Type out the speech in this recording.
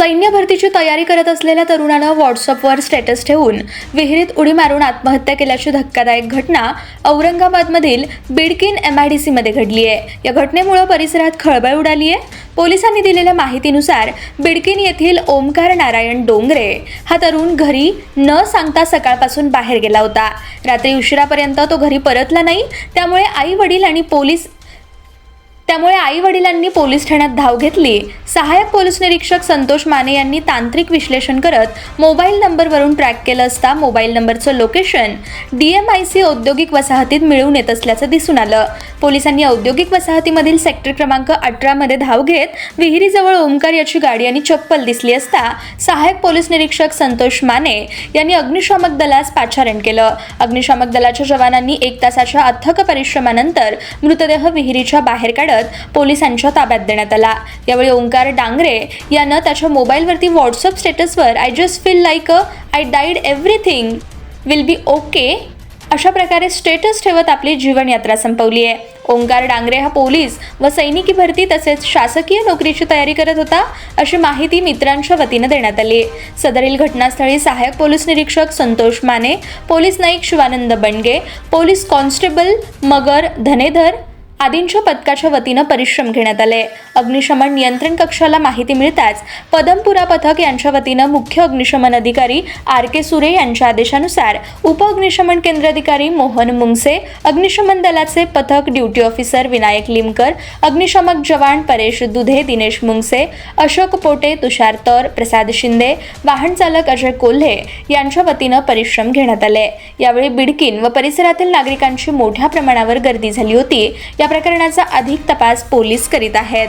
सैन्य भरतीची तयारी करत असलेल्या तरुणानं व्हॉट्सअपवर स्टेटस ठेवून विहिरीत उडी मारून आत्महत्या केल्याची धक्कादायक घटना औरंगाबादमधील बिडकिन एम आय डी सीमध्ये घडली आहे. या घटनेमुळे परिसरात खळबळ उडाली आहे पोलिसांनी दिलेल्या माहितीनुसार बिडकिन येथील ओमकार नारायण डोंगरे हा तरुण घरी न सांगता सकाळपासून बाहेर गेला होता. रात्री उशिरापर्यंत तो घरी परतला नाही. त्यामुळे आई वडील आणि पोलीस त्यामुळे आई वडिलांनी पोलीस ठाण्यात धाव घेतली. सहाय्यक पोलीस निरीक्षक संतोष माने यांनी तांत्रिक विश्लेषण करत मोबाईल नंबरवरून ट्रॅक केलं असता मोबाईल नंबरचं location D M I C औद्योगिक वसाहतीत मिळवून येत असल्याचं दिसून आलं. पोलिसांनी औद्योगिक वसाहतीमधील सेक्टर क्रमांक अठरामध्ये धाव घेत विहिरीजवळ ओमकार याची गाडी आणि चप्पल दिसली असता सहाय्यक पोलीस निरीक्षक संतोष माने यांनी अग्निशामक दलास पाचारण केलं. अग्निशामक दलाच्या जवानांनी एक तासाच्या अथक परिश्रमानंतर मृतदेह विहिरीच्या बाहेर काढत पोलिसांच्या ताब्यात देण्यात आला. यावेळी ओंकार डांगरे यानं त्याच्या मोबाईलवरती WhatsApp स्टेटसवर I just feel like a I died everything will be okay अशा प्रकारे स्टेटस ठेवत आपली जीवनयात्रा संपवली आहे. ओंकार डांगरे हा पोलीस व सैनिकी भरती तसेच शासकीय नोकरीची तयारी करत होता अशी माहिती मित्रांच्या वतीनं देण्यात आली. सदरील घटनास्थळी सहाय्यक पोलीस निरीक्षक Santosh Mane police Naik Shivanand Bandge police constable Magar Dhanedhar आदींच्या पथकाच्या वतीनं परिश्रम घेण्यात आले. अग्निशमन नियंत्रण कक्षाला माहिती मिळताच पदमपुरा पथक यांच्या वतीनं मुख्य अग्निशमन अधिकारी आर के सुरे यांच्या आदेशानुसार उप अग्निशमन केंद्र अधिकारी मोहन मुंगसे अग्निशमन दलाचे पथक ड्युटी ऑफिसर विनायक लिमकर अग्निशमक जवान परेश दुधे दिनेश मुंगसे अशोक पोटे तुषार तर प्रसाद शिंदे वाहन चालक अजय कोल्हे यांच्या वतीनं परिश्रम घेण्यात आले. यावेळी बिडकीन व परिसरातील नागरिकांची मोठ्या प्रमाणावर गर्दी झाली होती. या प्रकरणाचा अधिक तपास पोलीस करीत आहेत.